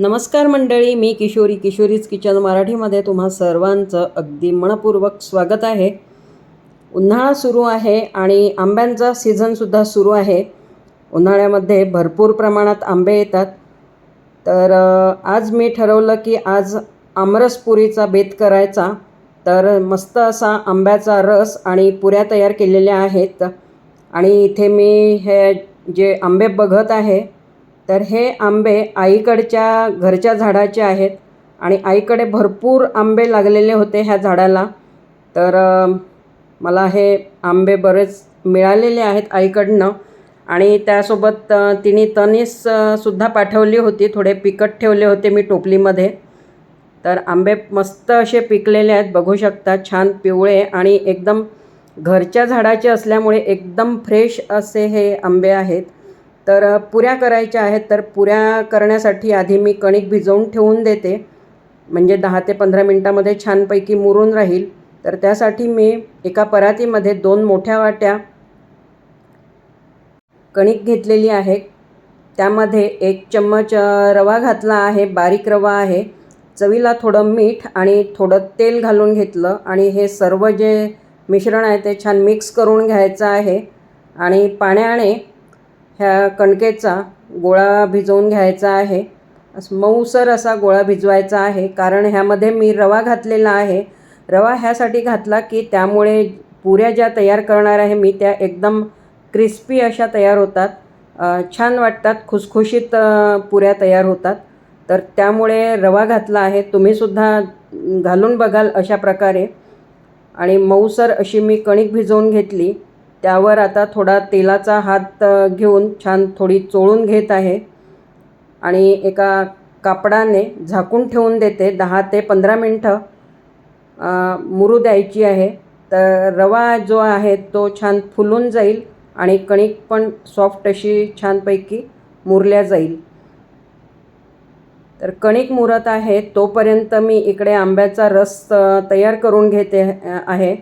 नमस्कार मंडळी मी किशोरी किशोरीज किचन मराठीमध्ये तुम्हा सर्वांचं अगदी मनपूर्वक स्वागत आहे. उन्हाळा सुरू आहे आणि आंब्यांचा सीझनसुद्धा सुरू आहे. उन्हाळ्यामध्ये भरपूर प्रमाणात आंबे येतात. तर आज मी ठरवलं की आज आमरसपुरीचा बेत करायचा. तर मस्त असा आंब्याचा रस आणि पुऱ्या तयार केलेल्या आहेत. आणि इथे मी हे जे आंबे बघत आहे तर हे आंबे आईकडच्या घरच्या झाडाचे आहेत आणि आईकडे भरपूर आंबे लागलेले होते ह्या झाडाला. तर मला हे आंबे बरेच मिळालेले आहेत आईकडनं आणि त्यासोबत तिने तनीस सुद्धा पाठवली होती. थोडे पिकट ठेवले होते मी टोपलीमध्ये. तर आंबे मस्त असे पिकलेले आहेत बघू शकता. छान पिवळे आणि एकदम घरच्या झाडाचे असल्यामुळे एकदम फ्रेश असे हे आंबे आहेत. तर पुऱ्या करायच्या आहेत तर पुऱ्या करण्यासाठी आधी मी कणिक भिजवून ठेवून देते. म्हणजे दहा ते पंधरा मिनटामध्ये छानपैकी मुरून राहील. तर त्यासाठी मी एका परातीमध्ये दोन मोठ्या वाट्या कणिक घेतलेली आहे. त्यामध्ये एक चम्मच रवा घातला आहे बारीक रवा आहे. चवीला थोडं मीठ आणि थोडं तेल घालून घेतलं आणि हे सर्व जे मिश्रण आहे ते छान मिक्स करून घ्यायचं आहे. आणि पाण्याने ह्या कणकेचा गोळा भिजवून घ्यायचा आहे. मऊसर असा गोळा भिजवायचा आहे. कारण ह्यामध्ये मी रवा घातलेला आहे. रवा ह्यासाठी घातला की त्यामुळे पुऱ्या ज्या तयार करणार आहे मी त्या एकदम क्रिस्पी अशा तयार होतात. छान वाटतात. खुसखुशीत पुऱ्या तयार होतात. तर त्यामुळे रवा घातला आहे. तुम्हीसुद्धा घालून बघाल अशा प्रकारे. आणि मऊसर अशी मी कणिक भिजवून घेतली. त्यावर आता थोडा तेलाचा हात घेऊन छान थोडी चोळून घेत आहे. आणि एका कापडाने झाकून ठेवून देते दहा ते पंधरा मिनटं. मुरू द्यायची आहे. तर रवा जो आहे तो छान फुलून जाईल आणि कणिक पण सॉफ्ट अशी छानपैकी मुरल्या जाईल. तर कणिक मुरत आहे तोपर्यंत मी इकडे आंब्याचा रस तयार करून घेते आहे.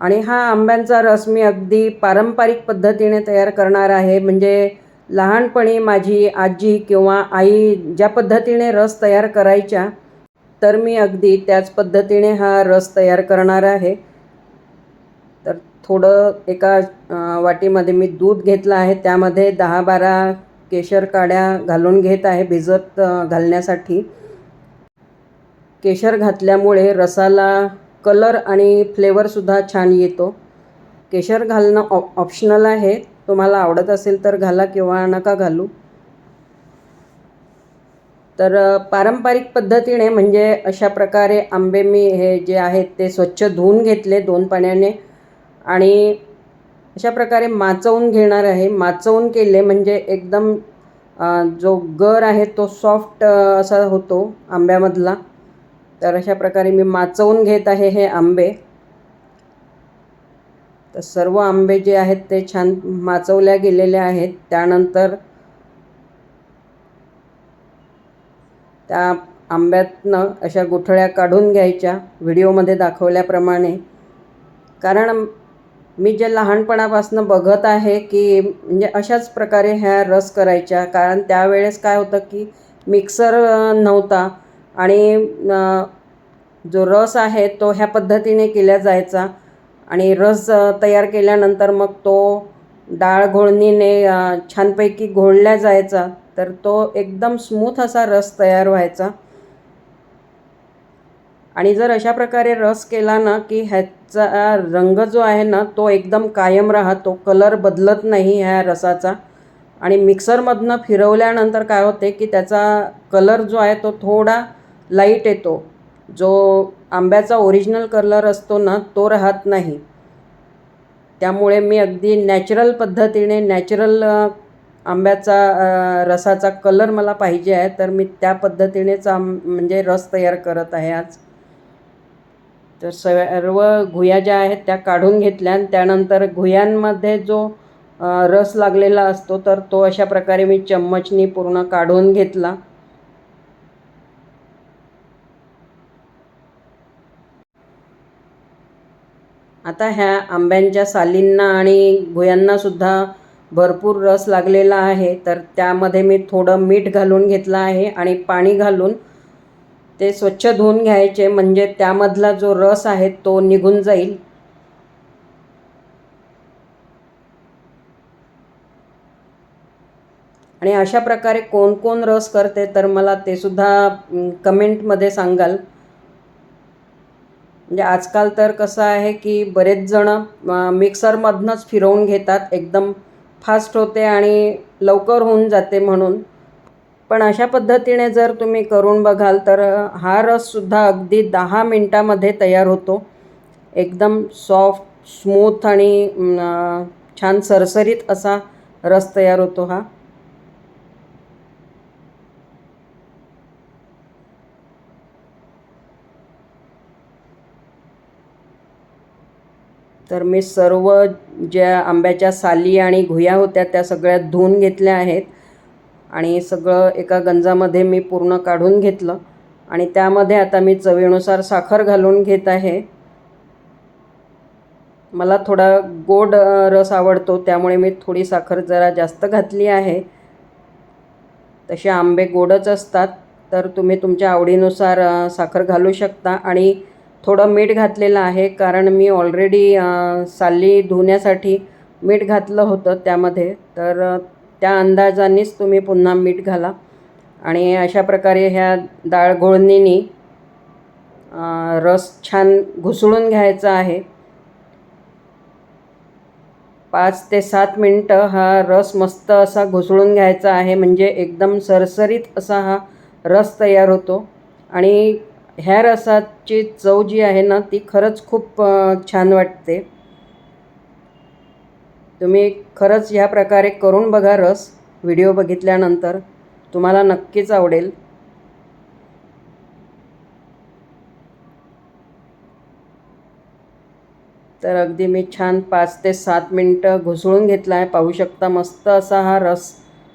आणि हा आंब्यांचा रस मी अगदी पारंपरिक पद्धतीने तयार करणार आहे. म्हणजे लहानपणी माझी आजी किंवा आई ज्या पद्धतीने रस तयार करायच्या तर मी अगदी त्याच पद्धतीने हा रस तयार करणार आहे. तर थोडं एका वाटीमध्ये मी दूध घेतलं आहे. त्यामध्ये दहा बारा केशर काड्या घालून घेत आहे भिजत घालण्यासाठी. केशर घातल्यामुळे रसाला कलर आणि फ्लेवरसुद्धा छान येतो. केशर घालणं ऑ ऑप्शनल आहे. तुम्हाला आवडत असेल तर घाला किंवा नका घालू. तर पारंपरिक पद्धतीने म्हणजे अशा प्रकारे आंबे मी हे जे आहेत ते स्वच्छ धुवून घेतले दोन पाण्याने आणि अशा प्रकारे माचवून घेणार आहे. माचवून केले म्हणजे एकदम जो गर आहे तो सॉफ्ट असा होतो आंब्यामधला. तर अशा प्रकारे मी माचवून घेत आहे हे आंबे. तर सर्व आंबे जे आहेत ते छान माचवल्या गेलेले आहेत. त्यानंतर त्या आंब्यातनं अशा गुठळ्या काढून घ्यायच्या व्हिडिओमध्ये दाखवल्याप्रमाणे. कारण मी जे लहानपणापासून बघत आहे की म्हणजे अशाच प्रकारे ह्या रस करायच्या. कारण त्यावेळेस काय होतं की मिक्सर नव्हता. आणि जो रस आहे तो ह्या पद्धतीने केला जायचा. आणि रस तयार केल्यानंतर मग तो डाळ घोळणीने छानपैकी घोळल्या जायचा. तर तो एकदम स्मूथ असा रस तयार व्हायचा. आणि जर अशा प्रकारे रस केला ना की ह्याचा रंग जो आहे ना तो एकदम कायम राहतो कलर बदलत नाही ह्या रसाचा. आणि मिक्सरमधनं फिरवल्यानंतर काय होते की त्याचा कलर जो आहे तो थोडा लाइट येतो. जो आंब्याचा ओरिजिनल कलर असतो ना तो राहत नाही. त्यामुळे मी अगदी नॅचरल पद्धतीने नॅचरल आंब्याचा रसाचा कलर मला पाहिजे आहे तर मी त्या पद्धतीनेच आम म्हणजे रस तयार करत आहे आज. तर सर्व घुया ज्या आहेत त्या काढून घेतल्या आणि त्यानंतर घुयांमध्ये जो रस लागलेला असतो तर तो अशा प्रकारे मी चम्मचनी पूर्ण काढून घेतला. आता ह्या आंब्यांच्या सालींना आणि गुयांनासुद्धा भरपूर रस लागलेला आहे. तर त्यामध्ये मी थोडं मीठ घालून घेतलं आहे आणि पाणी घालून ते स्वच्छ धुवून घ्यायचे. म्हणजे त्यामधला जो रस आहे तो निघून जाईल. आणि अशा प्रकारे कोण कोण रस करते तर मला ते सुद्धा कमेंटमध्ये सांगाल. म्हणजे आजकाल तर कसं आहे की बरेच जणं मिक्सरमधनंच फिरवून घेतात. एकदम फास्ट होते आणि लवकर होऊन जाते म्हणून. पण अशा पद्धतीने जर तुम्ही करून बघाल तर हा रससुद्धा अगदी दहा मिनटामध्ये तयार होतो. एकदम सॉफ्ट स्मूथ आणि छान सरसरीत असा रस तयार होतो हा. तर मी सर्व ज्या आंब्याच्या साली आणि घुया होत्या त्या सगळ्या धुवून घेतल्या आहेत. आणि सगळं एका गंजामध्ये मी पूर्ण काढून घेतलं. आणि त्यामध्ये आता मी चवीनुसार साखर घालून घेत आहे. मला थोडा गोड रस आवडतो त्यामुळे मी थोडी साखर जरा जास्त घातली आहे. तसे आंबे गोडच असतात. तर तुम्ही तुमच्या आवडीनुसार साखर घालू शकता. आणि थोडं मीठ घातलेलं आहे कारण मी ऑलरेडी साली धुण्यासाठी मीठ घातलं होतं त्यामध्ये. तर त्या अंदाजानेच तुम्ही पुन्हा मीठ घाला. आणि अशा प्रकारे ह्या डाळ घोळणीनी रस छान घुसळून घ्यायचा आहे. पाच ते सात मिनटं हा रस मस्त असा घुसळून घ्यायचा आहे म्हणजे एकदम सरसरीत असा हा रस तयार होतो. आणि ह्या रसाची चव जी आहे ना ती खरंच खूप छान वाटते. तुम्ही खरंच ह्या प्रकारे करून बघा रस. व्हिडिओ बघितल्यानंतर तुम्हाला नक्कीच आवडेल. तर अगदी मी छान पाच ते सात मिनटं घुसळून घेतला आहे पाहू शकता मस्त असा हा रस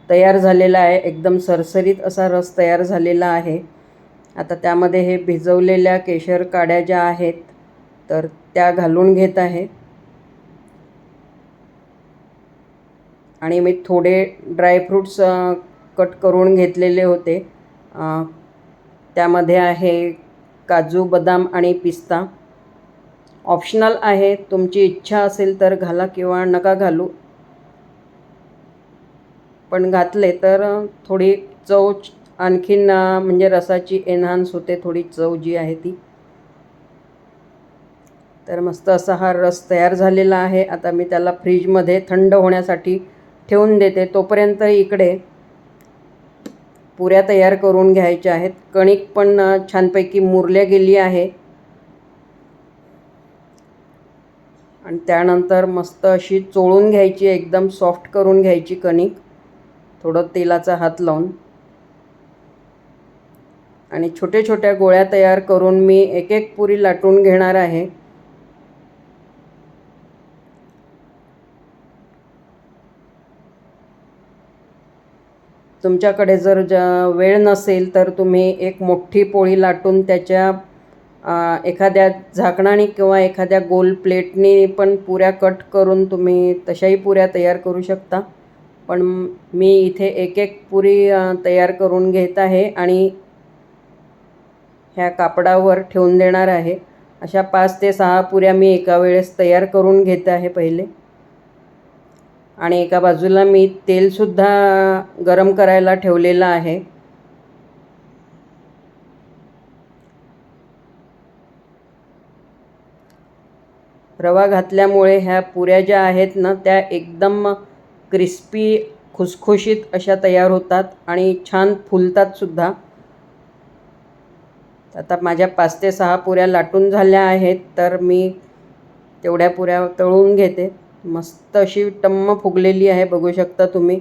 तयार झालेला आहे. एकदम सरसरीत असा रस तयार झालेला आहे. आता त्यामध्ये हे भिजवलेल्या केशर काड्या ज्या आहेत तर त्या घालून घेत आहे. आणि मी थोडे ड्रायफ्रूट्स कट करून घेतलेले होते. त्यामध्ये आहे काजू बदाम आणि पिस्ता. ऑप्शनल आहे तुमची इच्छा असेल तर घाला किंवा नका घालू. पण घातले तर थोडी चव आणखीन म्हणजे रसाची एनहान्स होते थोडी चव जी आहे ती. तर मस्त असा हा रस तयार झालेला आहे. आता मी त्याला फ्रीजमध्ये थंड होण्यासाठी ठेवून देते. तोपर्यंत इकडे पुऱ्या तयार करून घ्यायच्या आहेत. कणिक पण छानपैकी मुरल्या गेली आहे. आणि त्यानंतर मस्त अशी चोळून घ्यायची एकदम सॉफ्ट करून घ्यायची कणिक. थोडं तेलाचा हात लावून. आणि छोट्या छोट्या गोळ्या तयार करून मी एक एक पुरी लाटून घेणार आहे. तुमच्याकडे जर ज वेळ नसेल तर तुम्ही एक मोठी पोळी लाटून त्याच्या एखाद्या झाकणाने किंवा एखाद्या गोल प्लेटने पण पुऱ्या कट करून तुम्ही तशाही पुऱ्या तयार करू शकता. पण मी इथे एक एक पुरी तयार करून घेत आहे आणि ह्या कापडावर ठेवून देणार आहे. अशा पाच ते सहा पुऱ्या मी एका वेळेस तयार करून घेत आहे पहिले. आणि एका बाजूला मी तेलसुद्धा गरम करायला ठेवलेलं आहे. रवा घातल्यामुळे ह्या पुऱ्या ज्या आहेत ना त्या एकदम क्रिस्पी खुसखुशीत अशा तयार होतात आणि छान फुलतात सुद्धा. आता माझ्या पाच ते सहा पुऱ्या लाटून झाल्या आहेत तर मी तेवढ्या पुऱ्या तळून घेते. मस्त अशी टम्म फुगलेली आहे बघू शकता तुम्ही.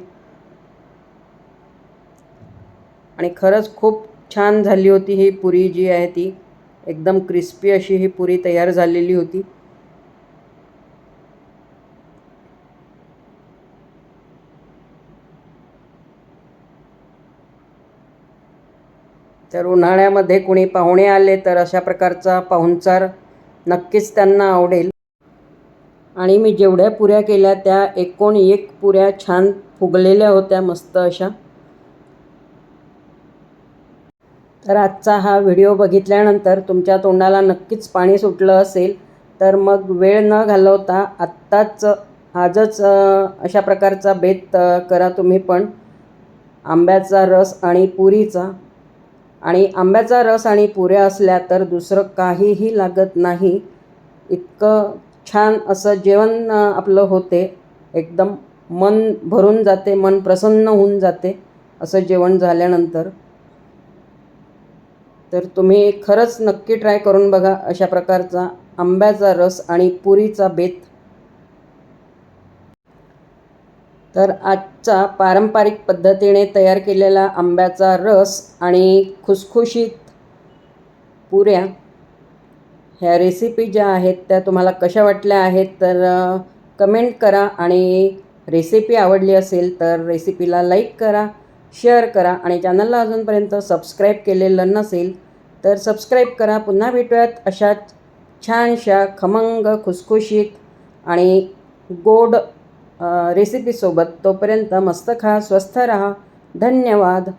आणि खरंच खूप छान झाली होती ही पुरी जी आहे ती. एकदम क्रिस्पी अशी ही पुरी तयार झालेली होती. तर उन्हाळ्यामध्ये कुणी पाहुणे आले तर अशा प्रकारचा पाहुणचार नक्कीच त्यांना आवडेल. आणि मी जेवढ्या पुऱ्या केल्या त्या एकोण एक पुऱ्या छान फुगलेल्या होत्या मस्त अशा. तर आजचा हा व्हिडिओ बघितल्यानंतर तुमच्या तोंडाला नक्कीच पाणी सुटलं असेल. तर मग वेळ न घालवता आत्ताच आजच अशा प्रकारचा बेत करा तुम्ही पण. आंब्याचा रस आणि पुरीचा. आणि आंब्याचा रस आणि पुऱ्या असल्या तर दुसरं काहीही लागत नाही. इतकं छान असं जेवण आपलं होते. एकदम मन भरून जाते मन प्रसन्न होऊन जाते असं जेवण झाल्यानंतर. तर तुम्ही खरंच नक्की ट्राय करून बघा अशा प्रकारचा आंब्याचा रस आणि पुरीचा बेत. तर आजचा पारंपरिक पद्धतीने तयार केलेला आंब्याचा रस आणि खुसखुशीत पुऱ्या ह्या रेसिपी ज्या आहेत त्या तुम्हाला कशा वाटल्या आहेत तर कमेंट करा आणि रेसिपी आवडली असेल तर रेसिपीला लाईक करा शेअर करा आणि चॅनलला अजूनपर्यंत सबस्क्राईब केलेलं नसेल तर सबस्क्राईब करा. पुन्हा भेटूयात अशाच छानशा खमंग खुसखुशीत आणि गोड रेसिपीसोबत तोपर्यंत मस्त खा स्वस्थ राहा. धन्यवाद.